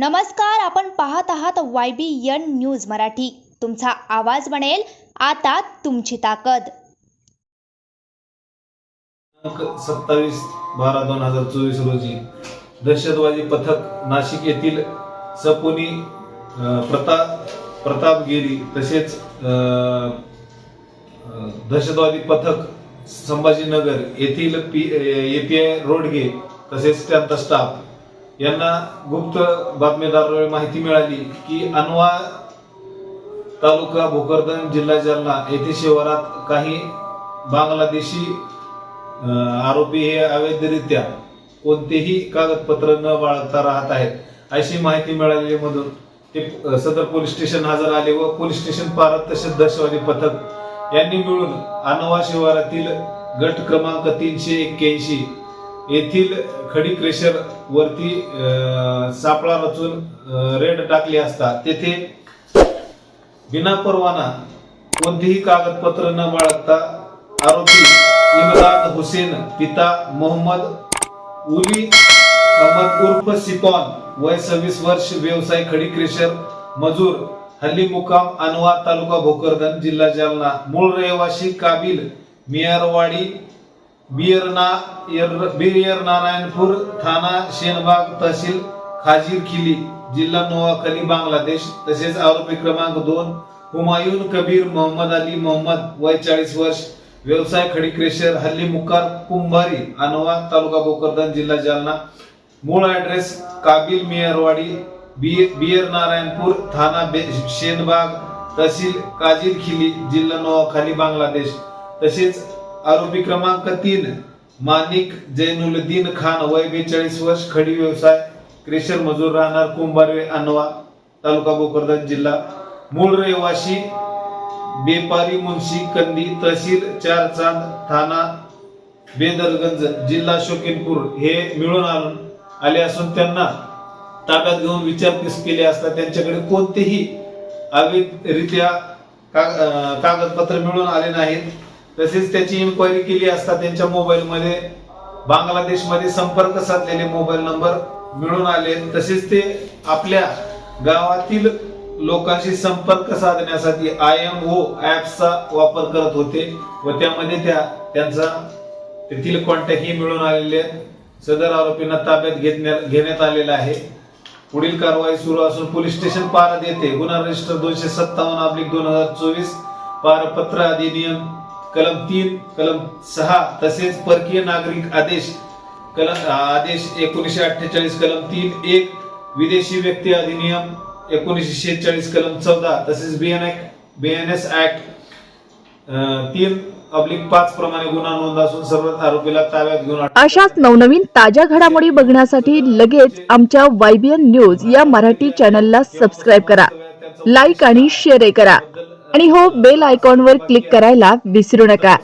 नमस्कार आपण पाहत आहात Y B N news Marathi. तुमचा आवाज बनेल आता तुमची ताकद. सत्तावीस बारा दोन हजार चोवीस रोजी दहशतवादी पथक नाशिक येथील सपुनी प्रताप प्रतापगिरी तसेच अं, दहशतवादी पथक संभाजीनगर येथील पी एपीआय रोडगे तसेच त्यांचा स्टाफ यांना गुप्त बातमीदारावर माहिती मिळाली की अनवा तालुका भोकरदन जिल्हा जालना येथे शिवारात काही बांगलादेशी आरोपी हे अवैधरित्या कोणतेही कागदपत्र न बाळगता राहत आहेत. अशी माहिती मिळालेली ते सदर पोलीस स्टेशन हजर आले व पोलीस स्टेशन पारत तसेच दहशतवादी पथक यांनी मिळून अनवा शिवारातील गट क्रमांक तीनशे एक्क्याऐंशी येथील खडी क्रेशर वरती सापळा रचून रेड टाकली असता. तेथे बिना परवाना कोणतेही कागदपत्र न बाळगता आरोपी इमदाद हुसेन पिता मोहम्मद उली अहमद उर्फ सिपॉन वय सव्वीस वर्ष व्यवसाय खडी क्रेशर मजूर हल्ली मुकाम अनवा तालुका भोकरदन जिल्हा जालना. मूळ रहिवासी काबिल मियारवाडी बियरना बियर नारायणपूर थाना शेनबाग तहसील खाजीर खिली जिल्हा नोवाखली बांगलादेश. तसेच आरोपी क्रमांक दोन हुमायून कबीर मोहम्मद अली मोहम्मद वय चाळीस वर्ष व्यवसाय खडी क्रेशर हल्ली मुकार कुंभारी अनोवा तालुका भोकरदन जिल्हा जालना. मूळ ऍड्रेस काबिल मेयरवाडी बियर नारायणपूर थाना बे- शेनबाग तहसील काजीर खिली जिल्हा नोवाखाली बांगलादेश. तसेच आरोपी क्रमांक तीन मानिक जैनुलद्दीन खान वय बेचाळीस वर्ष खडी व्यवसाय क्रेशर मजूर राहणार कुंभारवे अनवा तालुका भोकरदन जिल्हा. मूळ रहिवासी बेपारी मुन्शी कंदी तहसील चार चांद थाना बेदरगंज जिल्हा शोकिनपूर हे मिळून आणून आले असून त्यांना ताब्यात घेऊन विचारपूस केली असता त्यांच्याकडे कोणतेही अवैधरित्या कागदपत्र मिळून आले नाहीत. तसेच त्याची इन्क्वायरी केली असता त्यांच्या मोबाईलमध्ये बांगलादेशमध्ये संपर्क साधलेले मोबाईल नंबर मिळून आले तसेच ते आपल्या गावातील लोकांशी संपर्क साधण्यासाठी आय एम ओ ऍपचा वापर करत होते व त्यामध्ये त्या त्यांचा तेथील कॉन्टॅक्टही मिळून आलेले आहेत. सदर आरोपींना ताब्यात घेण्यात आलेला आहे पुढील कारवाई सुरू असून पोलीस स्टेशन पारद येथे गुन्हा रजिस्टर दोनशे सत्तावन्न अब्लिक दोन हजार चोवीस पारपत्र अधिनियम कलम तीन कलम सहा तसेच परकीय नागरिक आदेश कलम आदेश एकोणीसशे अठ्ठेचाळीस कलम तीन एक विदेशी व्यक्ती अधिनियम एकोणीसशे शेहेचाळीस कलम चौदा तसेच बीएन बीएनएस ऍक्ट तीन अब्लिक पाच प्रमाणे गुन्हा नोंद असून सर्व आरोपीला ताब्यात घेऊन अशाच नवनवीन ताज्या घडामोडी बघण्यासाठी लगेच आमच्या वायबीएन न्यूज या मराठी चॅनलला सबस्क्राईब करा. लाईक आणि शेअर करा. आणि हो बेल आयकॉनवर क्लिक करायला विसरू नका.